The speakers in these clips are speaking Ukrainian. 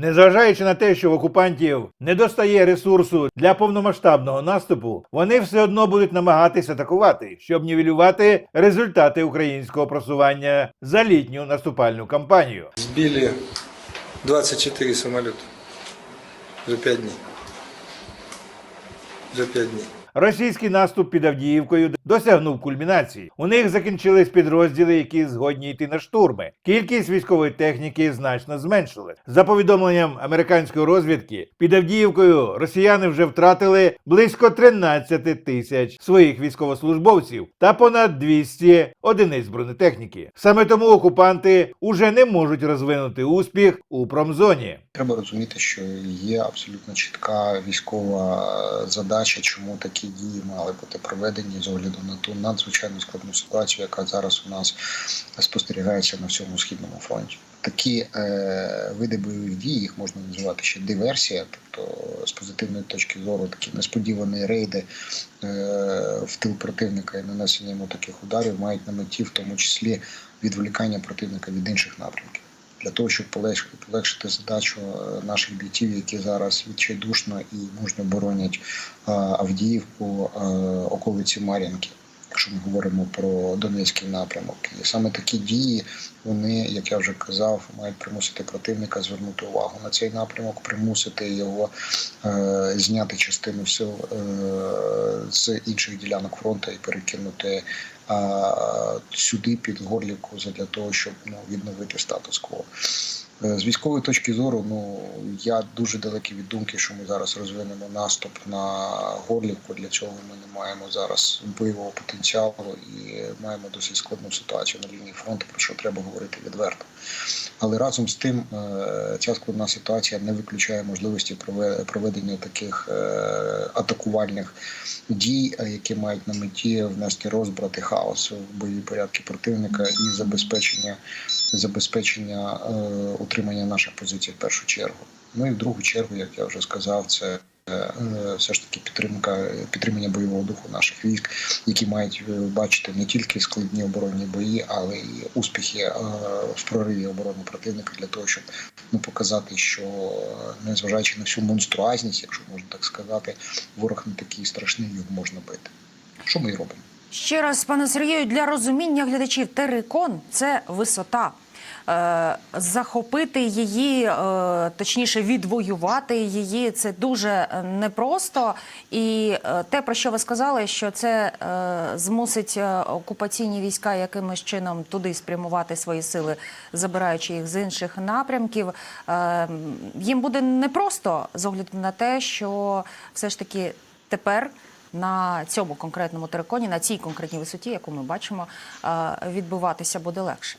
Незважаючи на те, що в окупантів не достає ресурсу для повномасштабного наступу, вони все одно будуть намагатися атакувати, щоб нівелювати результати українського просування за літню наступальну кампанію. Сбили 24 самолета за 5 дней. За 5 дней. Російський наступ під Авдіївкою досягнув кульмінації. У них закінчились підрозділи, які згодні йти на штурми. Кількість військової техніки значно зменшилась. За повідомленням американської розвідки, під Авдіївкою росіяни вже втратили близько 13 тисяч своїх військовослужбовців та понад 200 одиниць бронетехніки. Саме тому окупанти уже не можуть розвинути успіх у промзоні. Треба розуміти, що є абсолютно чітка військова задача, чому такі дії мали бути проведені з огляду на ту надзвичайно складну ситуацію, яка зараз у нас спостерігається на всьому східному фронті. Такі е, види бойових дій їх можна називати ще диверсія, тобто з позитивної точки зору такі несподівані рейди е, в тил противника і нанесення йому таких ударів мають на меті, в тому числі відволікання противника від інших напрямків для того, щоб полегшити, полегшити задачу е, наших бійців, які зараз відчайдушно і мужньо боронять е, Авдіївку, е, околиці Мар'їнки. Якщо ми говоримо про Донецький напрямок, і саме такі дії, вони, як я вже казав, мають примусити противника звернути увагу на цей напрямок, примусити його е, зняти частину сил е, з інших ділянок фронту і перекинути е, сюди під горлівку для того, щоб ну, відновити статус-кво. Е, З військової точки зору, ну я дуже далекий від думки, що ми зараз розвинемо наступ на горлівку. Для цього ми не маємо зараз бойового потенціалу і маємо досить складну ситуацію на лінії фронту, про що треба говорити відверто. Але разом з тим, е, ця складна ситуація не виключає можливості прове- проведення таких е, атакувальних дій, які мають на меті внести розбрат і хаос в бойові порядки противника і забезпечення забезпечення утримання наших позицій в першу чергу. Ну і в другу чергу, як я вже сказав, це е, все ж таки підтримка підтримання бойового духу наших військ, які мають е, бачити не тільки складні оборонні бої, але й успіхи е, в прориві оборони противника для того, щоб ну показати, що незважаючи на всю монструазність, якщо можна так сказати, ворог не такий страшний, його можна бити. Що ми і робимо? Ще раз, пане Сергію, для розуміння глядачів, терикон це висота. Е, захопити її, е, точніше, відвоювати її це дуже е, непросто. І те, про що ви сказали, що це змусить окупаційні війська якимось чином туди спрямувати свої сили, забираючи їх з інших напрямків. Їм буде непросто з огляду на те, що все ж таки тепер на цьому конкретному териконі, на цій конкретній висоті, яку ми бачимо, відбуватися буде легше.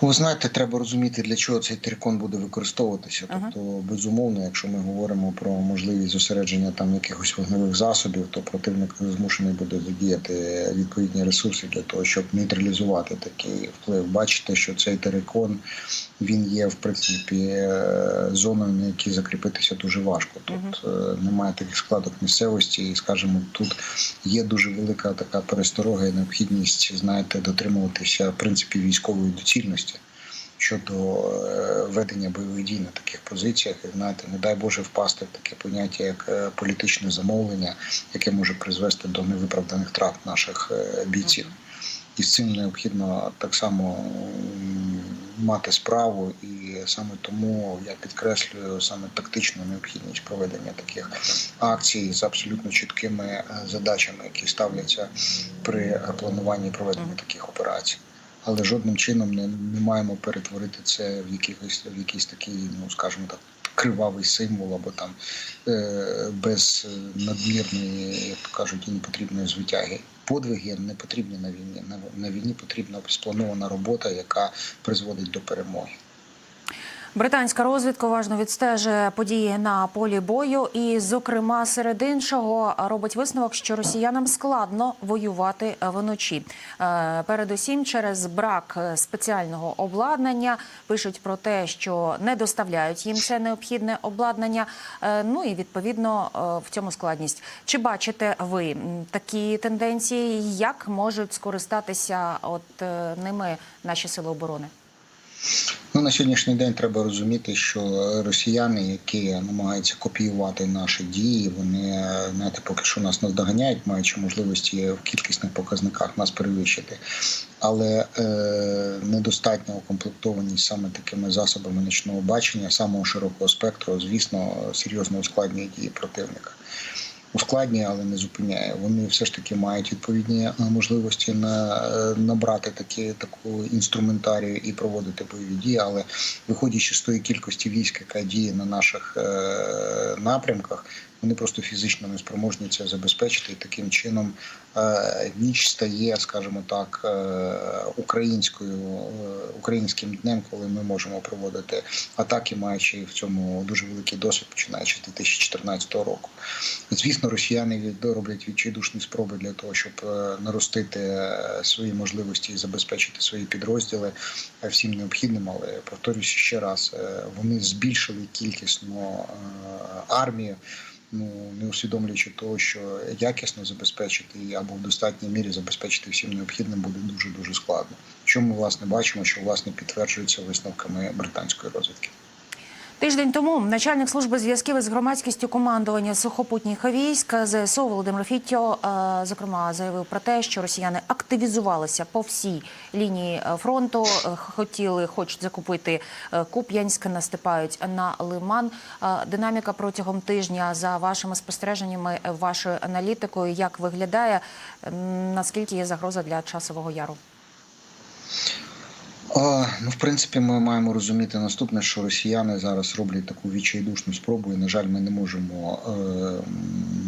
Ви знаєте, треба розуміти, для чого цей терикон буде використовуватися. Тобто, безумовно, якщо ми говоримо про можливість зосередження там якихось вогневих засобів, то противник змушений буде задіяти відповідні ресурси для того, щоб нейтралізувати такий вплив. Бачите, що цей терикон він є в принципі е, зоною, на якій закріпитися дуже важко. Тут е, немає таких складок місцевості, і скажімо, тут є дуже велика така пересторога і необхідність, знаєте, дотримуватися принципів військової доцільності щодо е, ведення бойових дій на таких позиціях, і знаєте, не дай Боже впасти в таке поняття, як е, політичне замовлення, яке може призвести до невиправданих втрат наших е, бійців. І з цим необхідно так само мати справу, і саме тому я підкреслюю саме тактичну необхідність проведення таких акцій з абсолютно чіткими задачами, які ставляться при плануванні проведення таких операцій. Але жодним чином не, не маємо перетворити це в якийсь в якийсь такий, ну скажімо так, кривавий символ або там е, без е, надмірної, як кажуть, і непотрібної звитяги. Подвиги не потрібні на війні. На війні потрібна спланована робота, яка призводить до перемоги. Британська розвідка уважно відстежує події на полі бою, і, зокрема, серед іншого, робить висновок, що росіянам складно воювати вночі. Е, Передусім, через брак спеціального обладнання пишуть про те, що не доставляють їм це необхідне обладнання. Е, Ну і відповідно е, в цьому складність. Чи бачите ви такі тенденції? Як можуть скористатися от ними наші сили оборони? Ну, на сьогоднішній день треба розуміти, що росіяни, які намагаються копіювати наші дії, вони знаєте, поки що нас наздоганяють, маючи можливості в кількісних показниках нас перевищити. Але е, недостатня укомплектованість саме такими засобами нічного бачення, самого широкого спектру, звісно, серйозно ускладнює дії противника. Ускладнює, але не зупиняє. Вони все ж таки мають відповідні е, можливості на е, набрати такі таку інструментарію і проводити бойові дії. Але виходячи з тої кількості військ, яка діє на наших е, напрямках, вони просто фізично не спроможні це забезпечити, і таким чином е, ніч стає, скажімо так, е, українською е, українським днем, коли ми можемо проводити атаки, маючи в цьому дуже великий досвід, починаючи з 2014 року. Звісно, росіяни роблять відчайдушні спроби для того, щоб наростити свої можливості і забезпечити свої підрозділи всім необхідним. Але повторюся ще раз, вони збільшили кількісно армію. Ну не усвідомлюючи того, що якісно забезпечити або в достатній мірі забезпечити всім необхідним буде дуже дуже складно. Що ми власне бачимо, що власне підтверджується висновками британської розвідки. Тиждень тому начальник служби зв'язків із громадськістю командування сухопутніх військ ЗСУ Володимир Фіттьо, е, зокрема, заявив про те, що росіяни активізувалися по всій лінії е, фронту. е, Хотіли, хочуть закупити Куп'янськ, наступають на Лиман. Динаміка протягом тижня за вашими спостереженнями, вашою аналітикою, як виглядає, наскільки є загроза для часового яру? Ну, в принципі, ми маємо розуміти наступне, що росіяни зараз роблять таку відчайдушну спробу, і на жаль, ми не можемо е,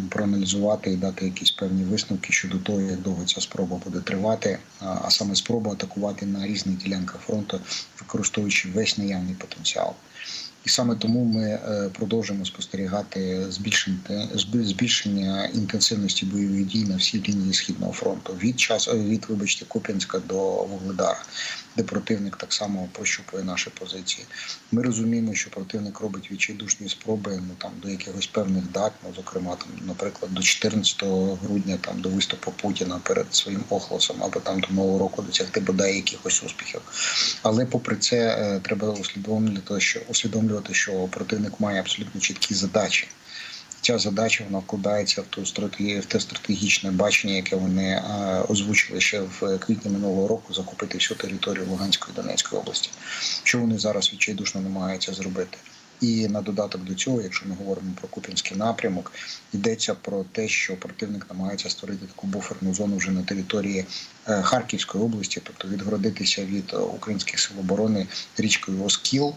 проаналізувати і дати якісь певні висновки щодо того, як довго ця спроба буде тривати, а, саме спроба атакувати на різних ділянках фронту, використовуючи весь наявний потенціал. І саме тому ми е, продовжуємо спостерігати зб- збільшення інтенсивності бойових дій на всій лінії східного фронту від часу від, вибачте, Куп'янська до Вугледара, де противник так само прощупує наші позиції. Ми розуміємо, що противник робить відчайдушні спроби ну там до якихось певних дат, ну зокрема там, наприклад, до 14 грудня, там до виступу Путіна перед своїм охлосом, або там до нового року досягти бодай якихось успіхів. Але попри це е, треба усвідомлювати, що усвідомлювати, що противник має абсолютно чіткі задачі. Ця задача вона вкладається в ту стратегі... в те стратегічне бачення, яке вони е, озвучили ще в квітні минулого року, закупити всю територію Луганської Донецької області. Що вони зараз відчайдушно намагаються зробити? І на додаток до цього, якщо ми говоримо про Куп'янський напрямок, йдеться про те, що противник намагається створити таку буферну зону вже на території е, Харківської області, тобто відгородитися від е, українських сил оборони річкою Оскіл.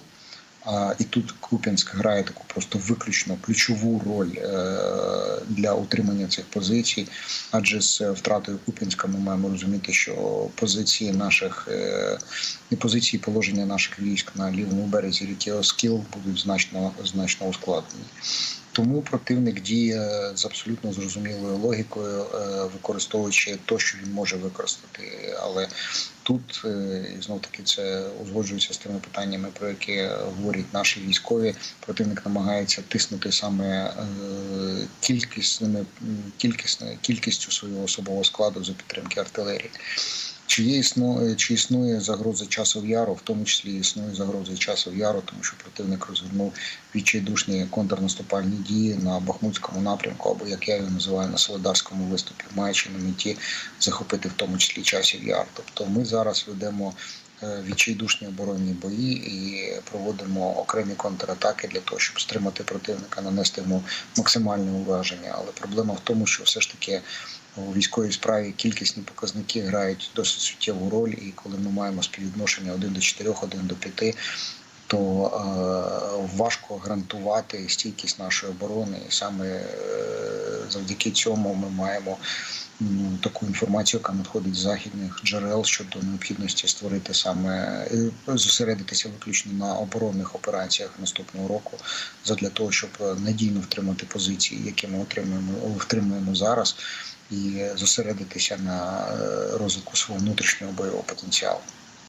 А, І тут Куп'янськ грає таку просто виключно ключову роль е, для утримання цих позицій. Адже з втратою Куп'янська ми маємо розуміти, що позиції наших е, і позиції положення наших військ на лівому березі ріки Оскіл будуть значно значно ускладнені. Тому противник діє з абсолютно зрозумілою логікою, е, використовуючи те, що він може використати. Але тут е, знов таки це узгоджується з тими питаннями, про які говорять наші військові. Противник намагається тиснути саме е, кількісними кількісною кількістю свого особового складу за підтримки артилерії. Чи є існує, чи існує загроза часу яру, в тому числі існує загроза часу яру, тому що противник розгорнув відчайдушні контрнаступальні дії на Бахмутському напрямку, або як я його називаю на Солодарському виступі, маючи на меті захопити в тому числі часів яр. Тобто ми зараз ведемо відчайдушні оборонні бої і проводимо окремі контратаки для того, щоб стримати противника, нанести йому максимальне ураження. Але проблема в тому, що все ж таки у військовій справі кількісні показники грають досить суттєву роль, і коли ми маємо співвідношення 1 до 4, 1 до 5, то е, важко гарантувати стійкість нашої оборони, і саме е, завдяки цьому ми маємо таку інформацію, яка надходить з західних джерел щодо необхідності створити саме е, зосередитися виключно на оборонних операціях наступного року, задля того, щоб надійно втримати позиції, які ми отримуємо втримуємо зараз, і зосередитися на е, розвитку свого внутрішнього бойового потенціалу.